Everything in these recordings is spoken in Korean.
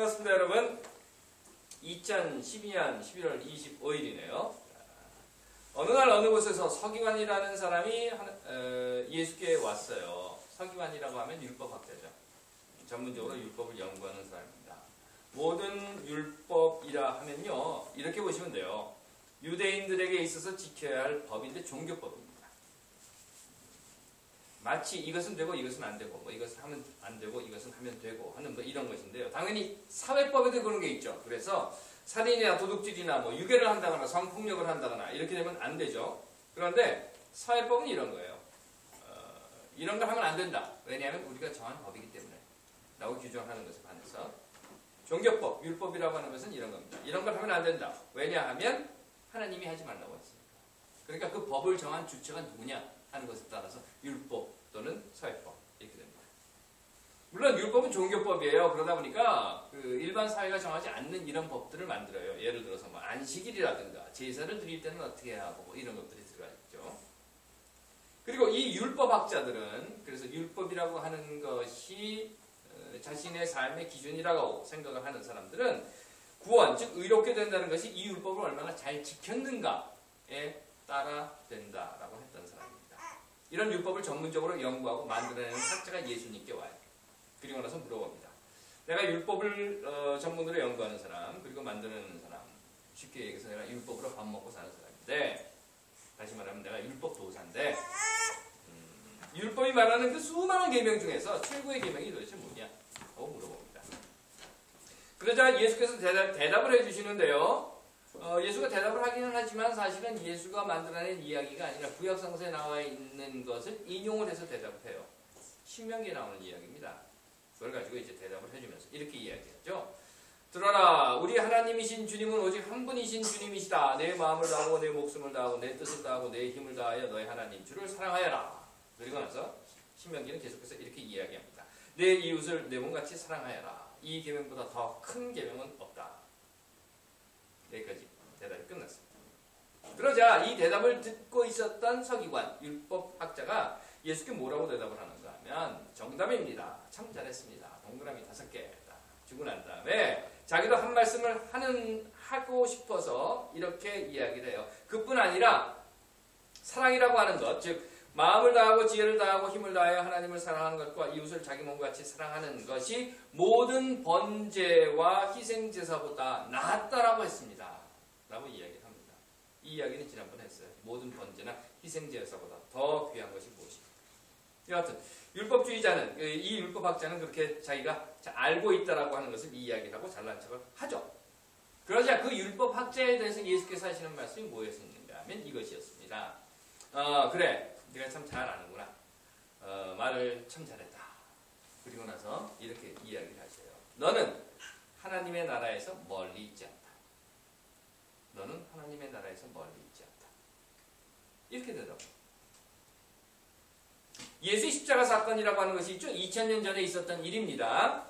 반갑습니다, 여러분. 2012년 11월 25일이네요. 어느 날 어느 곳에서 서기관이라는 사람이 어, 예수께 왔어요. 서기관이라고 하면 율법학자죠. 전문적으로 율법을 연구하는 사람입니다. 모든 율법이라 하면요. 이렇게 보시면 돼요. 유대인들에게 있어서 지켜야 할 법인데 종교법입니다. 마치 이것은 되고 이것은 안 되고 뭐 이것은 하면 안 되고 이것은 하면 되고 하는 뭐 이런 것인데요. 당연히 사회법에도 그런 게 있죠. 그래서 살인이나 도둑질이나 뭐 유괴를 한다거나 성폭력을 한다거나 이렇게 되면 안 되죠. 그런데 사회법은 이런 거예요. 어, 이런 걸 하면 안 된다. 왜냐하면 우리가 정한 법이기 때문에 라고 규정하는 것에 반해서 종교법, 율법이라고 하는 것은 이런 겁니다. 이런 걸 하면 안 된다. 왜냐하면 하나님이 하지 말라고 했으니까. 그러니까 그 법을 정한 주체가 누구냐 하는 것에 따라서 율법 또는 사회법 이렇게 됩니다. 물론 율법은 종교법이에요. 그러다 보니까 그 일반 사회가 정하지 않는 이런 법들을 만들어요. 예를 들어서 뭐 안식일이라든가 제사를 드릴 때는 어떻게 하고 뭐 이런 것들이 들어가 있죠. 그리고 이 율법학자들은 그래서 율법이라고 하는 것이 어, 자신의 삶의 기준이라고 생각을 하는 사람들은 구원, 즉 의롭게 된다는 것이 이 율법을 얼마나 잘 지켰는가에 따라 된다라고 사람입니다. 이런 율법을 전문적으로 연구하고 만들어내는 학자가 예수님께 와요. 그리고 나서 물어봅니다. 내가 율법을 어, 전문으로 연구하는 사람, 그리고 만들어내는 사람, 쉽게 얘기해서 내가 율법으로 밥 먹고 사는 사람인데, 다시 말하면 내가 율법 도사인데, 음, 율법이 말하는 그 수많은 계명 중에서 최고의 계명이 도대체 뭐냐? 라고 물어봅니다. 그러자 예수께서 대답, 대답을 해주시는데요. 어, 예수가 대답을 하기는 하지만 사실은 예수가 만들어낸 이야기가 아니라 구약성서에 나와 있는 것을 인용을 해서 대답해요. 신명기에 나오는 이야기입니다. 그걸 가지고 이제 대답을 해주면서 이렇게 이야기하죠. 들어라, 우리 하나님이신 주님은 오직 한 분이신 주님이시다. 내 마음을 다하고 내 목숨을 다하고 내 뜻을 다하고 내 힘을 다하여 너의 하나님 주를 사랑하여라. 그리고 나서 신명기는 계속해서 이렇게 이야기합니다. 내 이웃을 내 몸같이 사랑하여라. 이 계명보다 더 큰 계명은 없다. 여기까지 대답이 끝났습니다. 그러자 이 대답을 듣고 있었던 서기관, 율법학자가 예수께 뭐라고 대답을 하는가 하면 정답입니다. 참 잘했습니다. 동그라미 다섯 개 주고 난 다음에 자기도 한 말씀을 하는 하고 싶어서 이렇게 이야기를 해요. 그뿐 아니라 사랑이라고 하는 것, 즉 마음을 다하고 지혜를 다하고 힘을 다하여 하나님을 사랑하는 것과 이웃을 자기 몸같이 사랑하는 것이 모든 번제와 희생 제사보다 낫다라고 했습니다. 라고 이야기를 합니다. 이 이야기는 지난번에 했어요. 모든 번제나 희생 제사보다 더 귀한 것이 무엇입니까? 여하튼 율법주의자는 그이 율법학자는 그렇게 자기가 알고 있다라고 하는 것을 이야기를 하고 잘난 척을 하죠. 그러자 그 율법학자에 대해서 예수께서 하시는 말씀이 뭐였었는가 하면 이것이었습니다. 어, 그래. 네가 참 잘 아는구나. 어, 말을 참 잘했다. 그리고 나서 이렇게 이야기를 하세요. 너는 하나님의 나라에서 멀리 있지 않다. 너는 하나님의 나라에서 멀리 있지 않다. 이렇게 되더라고요. 예수 십자가 사건이라고 하는 것이 있죠. 2000년 전에 있었던 일입니다.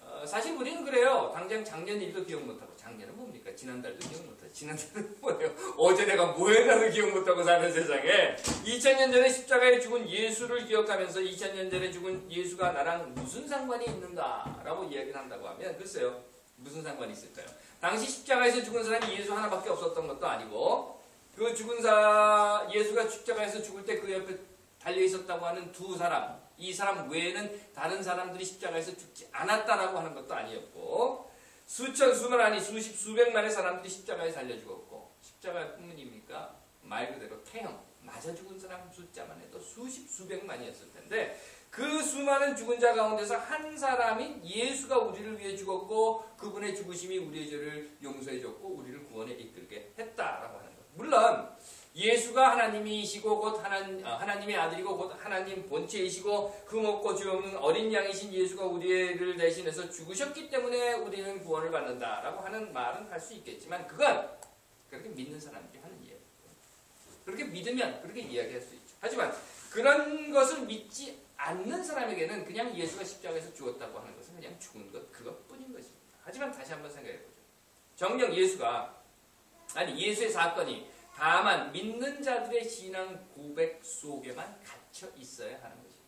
어, 사실 우리는 그래요. 당장 작년 일도 기억 못하고 작년은 뭡니까? 지난달도 기억 못하고 지난달은 뭐예요? 어제 내가 뭐 했나도 기억 못하고 사는 세상에 2000년 전에 십자가에 죽은 예수를 기억하면서 2000년 전에 죽은 예수가 나랑 무슨 상관이 있는가? 라고 이야기를 한다고 하면 글쎄요. 무슨 상관이 있을까요? 당시 십자가에서 죽은 사람이 예수 하나밖에 없었던 것도 아니고 그 죽은 사 예수가 십자가에서 죽을 때 그 옆에 달려 있었다고 하는 두 사람, 이 사람 외에는 다른 사람들이 십자가에서 죽지 않았다라고 하는 것도 아니었고, 수천, 수만 아니 수십, 수백만의 사람들이 십자가에 달려 죽었고, 십자가 뿐입니까? 말 그대로 태형, 맞아 죽은 사람 숫자만 해도 수십, 수백만이었을 텐데, 그 수많은 죽은 자 가운데서 한 사람인 예수가 우리를 위해 죽었고, 그분의 죽으심이 우리의 죄를 용서해 줬고, 우리를 구원에 이끌게 했다라고 하는 것. 물론, 예수가 하나님이시고 곧 하나님, 하나님의 아들이고 곧 하나님 본체이시고 흠없고 죄 없는 어린 양이신 예수가 우리를 대신해서 죽으셨기 때문에 우리는 구원을 받는다라고 하는 말은 할 수 있겠지만 그건 그렇게 믿는 사람들이 하는 이야기예요. 그렇게 믿으면 그렇게 이야기할 수 있죠. 하지만 그런 것을 믿지 않는 사람에게는 그냥 예수가 십자가에서 죽었다고 하는 것은 그냥 죽은 것 그것뿐인 것입니다. 하지만 다시 한번 생각해 보죠. 정녕 예수가 아니 예수의 사건이 다만 믿는 자들의 신앙 고백 속에만 갇혀 있어야 하는 것입니다.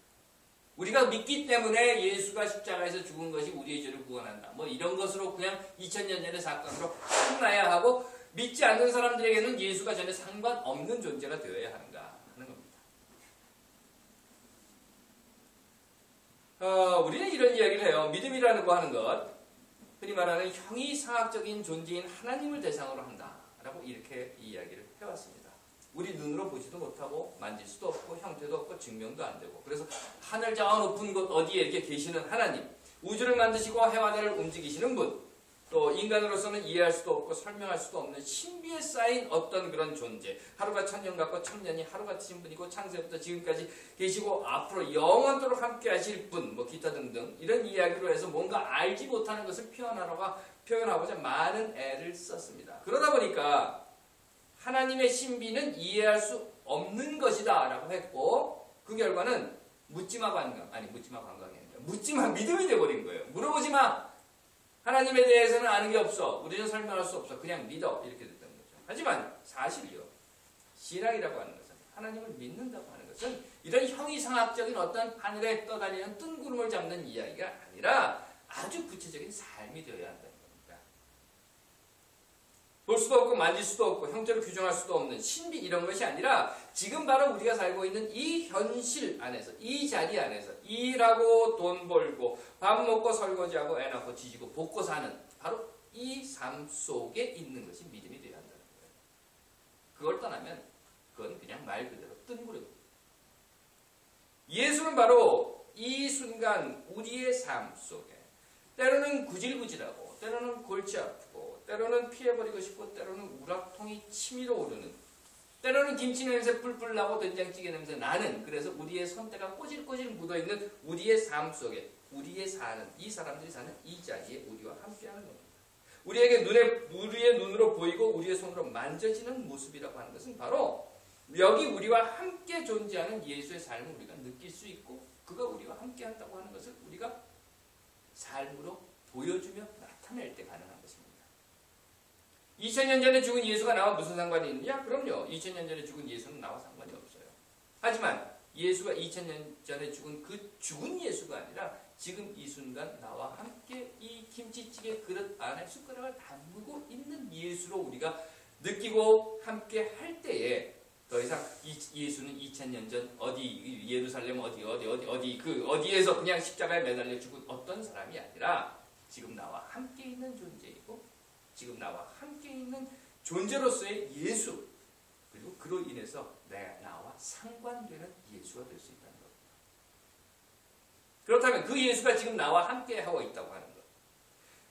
우리가 믿기 때문에 예수가 십자가에서 죽은 것이 우리의 죄를 구원한다. 뭐 이런 것으로 그냥 2000년 전의 사건으로 끝나야 하고 믿지 않는 사람들에게는 예수가 전혀 상관없는 존재가 되어야 하는가 하는 겁니다. 어, 우리는 이런 이야기를 해요. 믿음이라는 거 하는 것, 흔히 말하는 형이상학적인 존재인 하나님을 대상으로 한다 라고 이렇게 이야기를 해왔습니다. 우리 눈으로 보지도 못하고 만질 수도 없고 형태도 없고 증명도 안 되고 그래서 하늘 저 높은 곳 어디에 이렇게 계시는 하나님 우주를 만드시고 해와 달을 움직이시는 분 또 인간으로서는 이해할 수도 없고 설명할 수도 없는 신비에 쌓인 어떤 그런 존재 하루가 천년 같고 천년이 하루 같으신 분이고 창세부터 지금까지 계시고 앞으로 영원토록 함께 하실 분 뭐 기타 등등 이런 이야기로 해서 뭔가 알지 못하는 것을 표현하려고 표현하고자 많은 애를 썼습니다. 그러다 보니까 하나님의 신비는 이해할 수 없는 것이다 라고 했고 그 결과는 묻지마 관광 아니 묻지마 관광이 아니라 묻지마 믿음이 돼버린 거예요. 물어보지마 하나님에 대해서는 아는 게 없어. 우리는 설명할 수 없어. 그냥 믿어. 이렇게 됐던 거죠. 하지만 사실이요. 신앙이라고 하는 것은 하나님을 믿는다고 하는 것은 이런 형이상학적인 어떤 하늘에 떠다니는 뜬구름을 잡는 이야기가 아니라 아주 구체적인 삶이 되어야 겁니다. 볼 수도 없고 만질 수도 없고 형태를 규정할 수도 없는 신비 이런 것이 아니라 지금 바로 우리가 살고 있는 이 현실 안에서 이 자리 안에서 일하고 돈 벌고 밥 먹고 설거지하고 애 낳고 지지고 볶고 사는 바로 이 삶 속에 있는 것이 믿음이 되어야 한다는 거예요. 그걸 떠나면 그건 그냥 말 그대로 뜬구름. 예수는 바로 이 순간 우리의 삶 속에 때로는 구질구질하고 때로는 골치 아프고 때로는 피해버리고 싶고 때로는 우락통이 치밀어 오르는 때로는 김치 냄새 뿔뿔 나고 된장찌개 냄새 나는 그래서 우리의 손때가 꼬질꼬질 묻어있는 우리의 삶 속에 우리의 사는 이 사람들이 사는 이 자리에 우리와 함께하는 겁니다. 우리에게 눈에 우리의 눈으로 보이고 우리의 손으로 만져지는 모습이라고 하는 것은 바로 여기 우리와 함께 존재하는 예수의 삶을 우리가 느낄 수 있고 그가 우리와 함께 한다고 하는 것을 우리가 삶으로 보여주며 나타낼 때 가능한 것입니다. 2000년 전에 죽은 예수가 나와 무슨 상관이 있느냐? 그럼요. 2000년 전에 죽은 예수는 나와 상관이 없어요. 하지만 예수가 2000년 전에 죽은 그 죽은 예수가 아니라 지금 이 순간 나와 함께 이 김치찌개 그릇 안에 숟가락을 담그고 있는 예수로 우리가 느끼고 함께 할 때에 더 이상 예수는 2000년 전 어디 예루살렘 어디 어디 어디 어디 그 어디에서 그냥 십자가에 매달려 죽은 어떤 사람이 아니라 지금 나와 함께 있는 존재이고 지금 나와 함께 있는 존재로서의 예수 그리고 그로 인해서 내 나와 상관되는 예수가 될 수 있다는 것. 그렇다면 그 예수가 지금 나와 함께 하고 있다고 하는 것.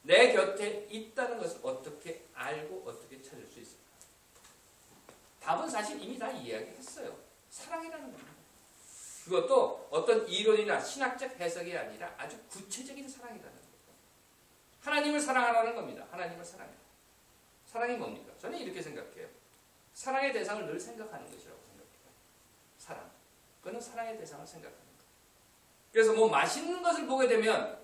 내 곁에 있다는 것을 어떻게 알고 어떻게 찾을 수 있을까? 답은 사실 이미 다 이야기했어요. 사랑이라는 겁니다. 그것도 어떤 이론이나 신학적 해석이 아니라 아주 구체적인 사랑이라는. 하나님을 사랑하라는 겁니다. 하나님을 사랑해. 사랑이 뭡니까? 저는 이렇게 생각해요. 사랑의 대상을 늘 생각하는 것이라고 생각해요. 사랑. 그거는 사랑의 대상을 생각하는 것. 그래서 뭐 맛있는 것을 보게 되면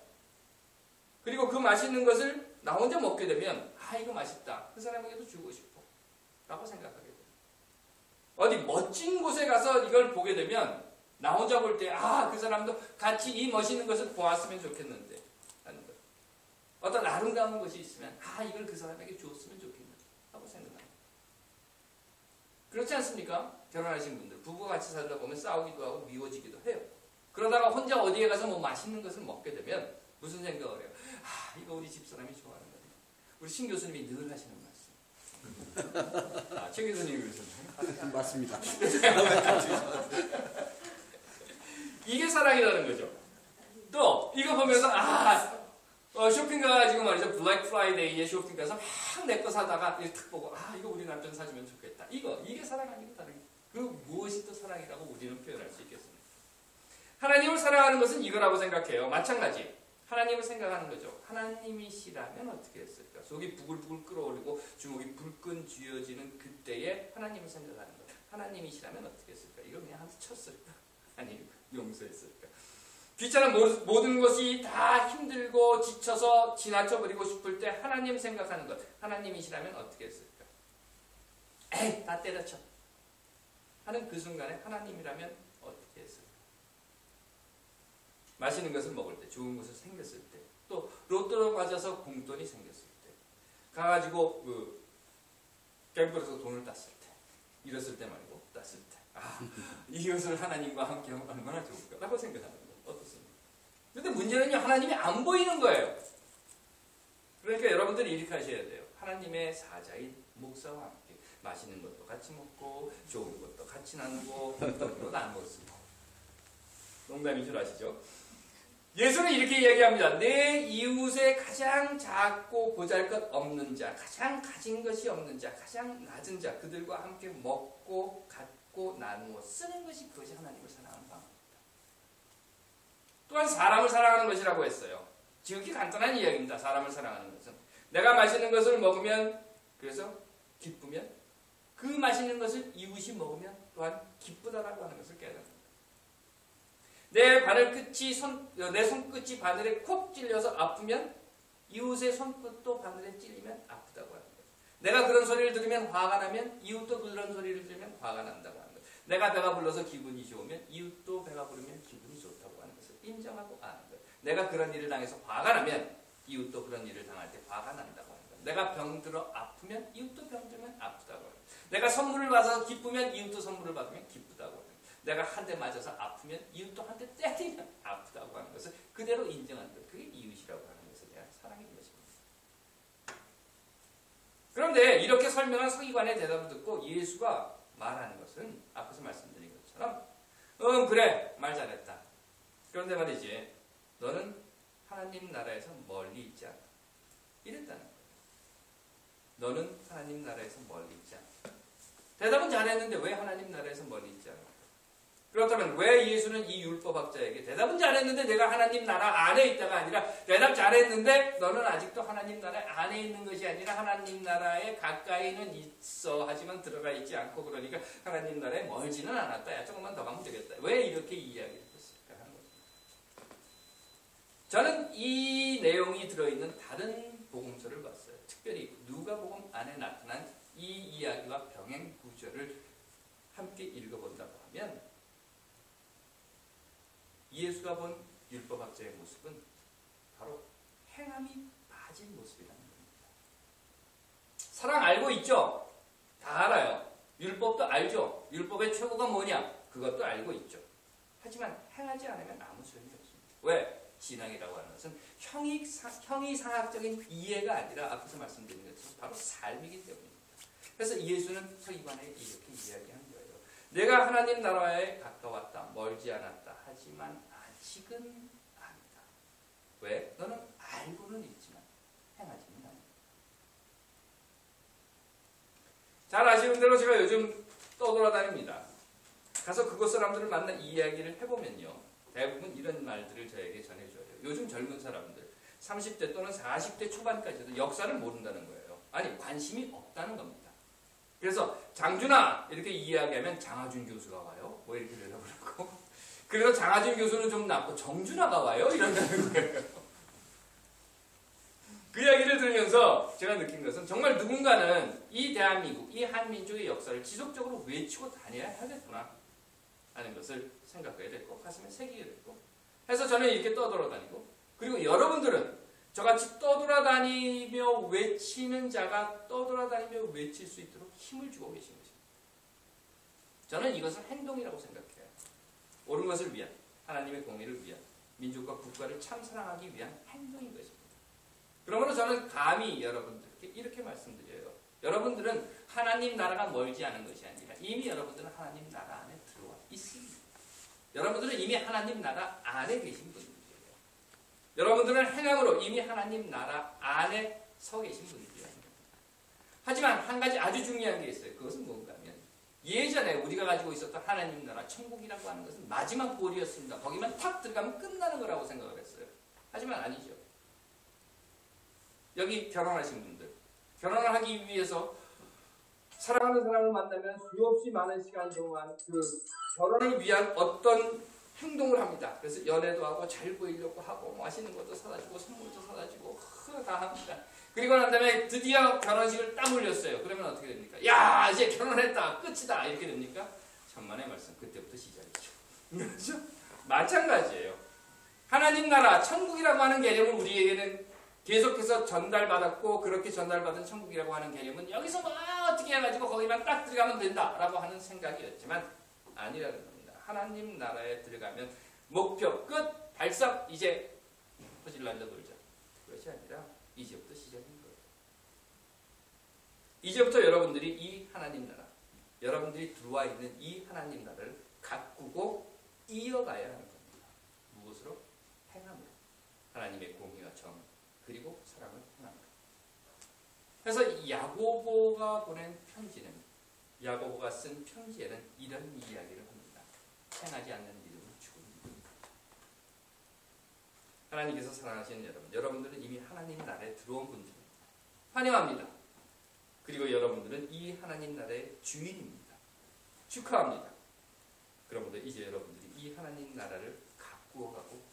그리고 그 맛있는 것을 나 혼자 먹게 되면 아 이거 맛있다. 그 사람에게도 주고 싶어. 라고 생각하게 돼요. 어디 멋진 곳에 가서 이걸 보게 되면 나 혼자 볼 때 아 그 사람도 같이 이 멋있는 것을 보았으면 좋겠는데. 어떤 아름다운 것이 있으면 아 이걸 그 사람에게 주었으면 좋겠는데 하고 생각합니다. 그렇지 않습니까? 결혼하신 분들 부부가 같이 살다 보면 싸우기도 하고 미워지기도 해요. 그러다가 혼자 어디에 가서 뭐 맛있는 것을 먹게 되면 무슨 생각을 해요? 아 이거 우리 집사람이 좋아하는 거네. 우리 신 교수님이 늘 하시는 말씀. 아, 최 교수님이 그러셨나요? 맞습니다. 이게 사랑이라는 거죠. 또 이거 보면서 아 어, 쇼핑 가가지고 말이죠 블랙 프라이데이에 쇼핑 가서 막 내 거 사다가 이렇게 탁 보고 아 이거 우리 남편 사주면 좋겠다. 이거 이게 사랑 아니고 다른 그 무엇이 또 사랑이라고 우리는 표현할 수 있겠습니까? 하나님을 사랑하는 것은 이거라고 생각해요. 마찬가지. 하나님을 생각하는 거죠. 하나님이시라면 어떻게 했을까? 속이 부글부글 끓어오르고 주먹이 불끈 쥐어지는 그때에 하나님을 생각하는 것. 하나님이시라면 어떻게 했을까? 이걸 그냥 한테 쳤을까? 아니 용서했을까? 귀찮은 모든 것이 다 힘들고 지쳐서 지나쳐 버리고 싶을 때 하나님 생각하는 것. 하나님이시라면 어떻게 했을까? 에이, 다 때려쳐. 하는 그 순간에 하나님이라면 어떻게 했을까? 맛있는 것을 먹을 때, 좋은 것을 생겼을 때, 또 로또로 맞아서 공돈이 생겼을 때, 가가지고 그 갬블에서 돈을 땄을 때, 잃었을 때 말고 땄을 때, 아 이것을 하나님과 함께 하면 얼마나 좋을까라고 어떻습니까? 문제는요 하나님이 안 보이는 거예요. 그러니까 여러분들이 이렇게 하셔야 돼요. 하나님의 사자인 목사와 함께 맛있는 것도 같이 먹고 좋은 것도 같이 나누고 공돈으로 나누어 쓰고 농담인 줄 아시죠? 예수는 이렇게 이야기합니다. 내 이웃의 가장 작고 보잘 것 없는 자, 가장 가진 것이 없는 자, 가장 낮은 자, 그들과 함께 먹고 갖고 나누어 쓰는 것이 그것이 하나님을 방법입니다. 또한 사람을 사랑하는 것이라고 했어요. 지극히 간단한 이야기입니다. 사람을 사랑하는 것은 내가 맛있는 것을 먹으면 그래서 기쁘면 그 맛있는 것을 이웃이 먹으면 또한 기쁘다라고 하는 것을 깨닫는 겁니다. 내 바늘 끝이 손, 내 손끝이 바늘에 콕 찔려서 아프면 이웃의 손끝도 바늘에 찔리면 아프다고 하는 거예요. 내가 그런 소리를 들으면 화가 나면 이웃도 그런 소리를 들으면 화가 난다고 하는 거예요. 내가 배가 불러서 기분이 좋으면 이웃도 배가 부르면 인정하고 아는 거예요. 내가 그런 일을 당해서 화가 나면 이웃도 그런 일을 당할 때 화가 난다고 하는 거예요. 내가 병들어 아프면 이웃도 병들면 아프다고 하는 거예요. 내가 선물을 받아서 기쁘면 이웃도 선물을 받으면 기쁘다고 하는 거예요. 내가 한 대 맞아서 아프면 이웃도 한 대 때리면 아프다고 하는 것을 그대로 것. 그게 이웃이라고 하는 것에 대한 사랑인 것입니다. 그런데 이렇게 설명한 서기관의 대답을 듣고 예수가 말하는 것은 앞에서 말씀드린 것처럼 응 그래 말 잘했다. 그런데 말이지 너는 하나님 나라에서 멀리 있지 않다. 이랬다는 거예요. 너는 하나님 나라에서 멀리 있지 않다. 대답은 잘했는데 왜 하나님 나라에서 멀리 있지 않을까? 그렇다면 왜 예수는 이 율법학자에게 대답은 잘했는데 내가 하나님 나라 안에 있다가 아니라 대답 잘했는데 너는 아직도 하나님 나라 안에 있는 것이 아니라 하나님 나라에 가까이는 있어 하지만 들어가 있지 않고 그러니까 하나님 나라에 멀지는 않았다. 야 조금만 더 가면 되겠다. 왜 이렇게 이야기를. 저는 이 내용이 들어있는 다른 복음서를 봤어요. 특별히 누가복음 안에 나타난 이 이야기와 병행 구절을 함께 읽어본다고 하면 예수가 본 율법학자의 모습은 바로 행함이 빠진 모습이라는 겁니다. 사랑 알고 있죠? 다 알아요. 율법도 알죠? 율법의 최고가 뭐냐? 그것도 알고 있죠. 하지만 행하지 않으면 아무 소용이 없습니다. 왜? 진앙이라고 하는 것은 형이, 상학적인 이해가 아니라 앞에서 말씀드린 것처럼 바로 삶이기 때문입니다. 그래서 예수는 서기관에 이렇게 이야기한 거예요. 내가 하나님 나라에 가까웠다, 멀지 않았다. 하지만 아직은 아니다. 왜? 너는 알고는 있지만 행하지는 않는다. 잘 아시는 대로 제가 요즘 떠돌아다닙니다. 가서 그곳 사람들을 만나 이야기를 해보면요. 대부분 이런 말들을 저에게 전해줘요. 요즘 젊은 사람들, 30대 또는 40대 초반까지도 역사를 모른다는 거예요. 아니, 관심이 없다는 겁니다. 그래서 장준아 이렇게 이야기하면 장하준 교수가 와요. 뭐 이렇게 대답을 하고 그래서 장하준 교수는 좀 낫고 정준아가 와요. 이런다는 거예요. 그 이야기를 들으면서 제가 느낀 것은 정말 누군가는 이 대한민국, 이 한민족의 역사를 지속적으로 외치고 다녀야 하겠구나 하는 것을 생각해야 됐고 가슴에 새기게 됐고 해서 저는 이렇게 떠돌아다니고 그리고 여러분들은 저같이 떠돌아다니며 외치는 자가 떠돌아다니며 외칠 수 있도록 힘을 주고 계신 것입니다. 저는 이것을 행동이라고 생각해요. 옳은 것을 위한, 하나님의 공의를 위한, 민족과 국가를 참 사랑하기 위한 행동인 것입니다. 그러므로 저는 감히 여러분들께 이렇게 말씀드려요. 여러분들은 하나님 나라가 멀지 않은 것이 아니라 이미 여러분들은 하나님 나라 안에. 여러분들은 이미 하나님 나라 안에 계신 분들이에요. 여러분들은 행함으로 이미 하나님 나라 안에 서 계신 분들이에요. 하지만 한 가지 아주 중요한 게 있어요. 그것은 뭔가 하면 예전에 우리가 가지고 있었던 하나님 나라 천국이라고 하는 것은 마지막 골이었습니다. 거기만 탁 들어가면 끝나는 거라고 생각을 했어요. 하지만 아니죠. 여기 결혼하신 분들 결혼을 하기 위해서 사랑하는 사람을 만나면 수없이 많은 시간 동안 그 결혼을 위한 어떤 행동을 합니다. 그래서 연애도 하고 잘 보이려고 하고 맛있는 것도 사다 주고 선물도 사다 주고 다 합니다. 그리고 난 다음에 드디어 결혼식을 딱 올렸어요. 그러면 어떻게 됩니까? 야 이제 결혼했다 끝이다 이렇게 됩니까? 천만의 말씀 그때부터 시작이죠. 그렇죠? 마찬가지예요. 하나님 나라, 천국이라고 하는 개념을 우리에게는 계속해서 전달받았고 그렇게 전달받은 천국이라고 하는 개념은 여기서 막 어떻게 해가지고 거기만 딱 들어가면 된다라고 하는 생각이었지만 아니라는 겁니다. 하나님 나라에 들어가면 목표 끝 달성 이제 앉아 놀자. 그것이 아니라 이제부터 시작인 거예요. 이제부터 여러분들이 이 하나님 나라, 여러분들이 들어와 있는 이 하나님 나라를 가꾸고 이어가야 하는 겁니다. 무엇으로? 행함으로. 하나님의 공의와 정, 그리고 사랑을 행합니다. 그래서 야고보가 보낸 편지는 야고보가 쓴 편지에는 이런 이야기를 합니다. 행하지 않는 믿음은 죽음입니다. 하나님께서 사랑하시는 여러분, 여러분들은 이미 하나님 나라에 들어온 분들입니다. 환영합니다. 그리고 여러분들은 이 하나님 나라의 주인입니다. 축하합니다. 그러므로 이제 여러분들이 이 하나님 나라를 가꾸어가고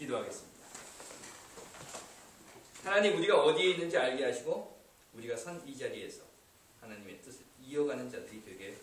기도하겠습니다. 하나님 우리가 어디에 있는지 알게 하시고 우리가 선 이 자리에서 하나님의 뜻을 이어가는 자들이 되게